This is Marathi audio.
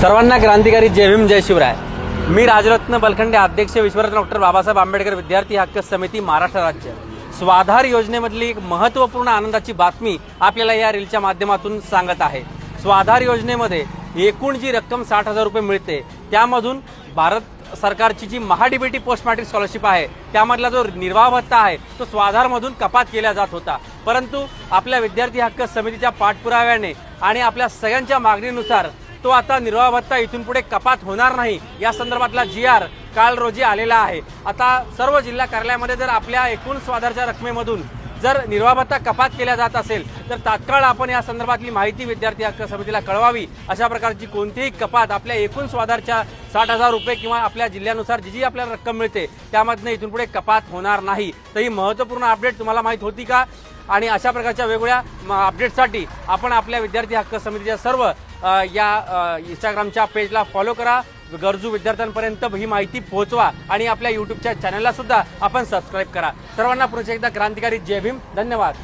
सर्वांना क्रांतिकारी जय भीम जय शिवराय. मी राजरत्न बलखंडे अध्यक्ष विश्वरत्न डॉक्टर बाबासाहेब आंबेडकर विद्यार्थी हक्क समिती महाराष्ट्र राज्य. स्वाधार योजनेमधली एक महत्त्वपूर्ण आनंदाची बातमी आपल्याला या रीलच्या माध्यमातून सांगत आहे. स्वाधार योजनेमध्ये एकूण जी रक्कम साठ हजार रुपये मिळते त्यामधून भारत सरकारची जी महाडीबीटी पोस्ट मॅट्रिक स्कॉलरशिप आहे त्यामधला जो निर्वाह भत्ता आहे तो स्वाधारमधून कपात केला जात होता. परंतु आपल्या विद्यार्थी हक्क समितीच्या पाठपुराव्याने आणि आपल्या सगळ्यांच्या मागणीनुसार तो आता निर्वाह भत्ता इथून पुढे कपात होणार नाही. या संदर्भातला जी आर काल रोजी आलेला आहे. आता सर्व जिल्हा कार्यालयामध्ये जर आपल्या एकूण स्वाधारच्या रकमेमधून जर निर्वाह भत्ता कपात केला जात असेल तर तात्काळ आपण या संदर्भातली माहिती विद्यार्थी हक्क समितीला कळवावी. अशा प्रकारची कोणतीही कपात आपल्या एकूण स्वाधारच्या साठ हजार रुपये किंवा आपल्या जिल्ह्यानुसार जी जी आपल्याला रक्कम मिळते त्यामधनं इथून पुढे कपात होणार नाही. तर ही महत्त्वपूर्ण अपडेट तुम्हाला माहीत होती का? आणि अशा प्रकारच्या वेगवेगळ्या म, अपडेटसाठी आपण आपल्या विद्यार्थी हक्क समितीच्या सर्व या इंस्टाग्रामच्या पेजला फॉलो करा. गरजू विद्यार्थ्यांपर्यंत ही माहिती पोहोचवा आणि आपल्या युट्यूबच्या चॅनलला सुद्धा आपण सबस्क्राईब करा. सर्वांना पुन्हा एकदा क्रांतिकारी जय भीम. धन्यवाद.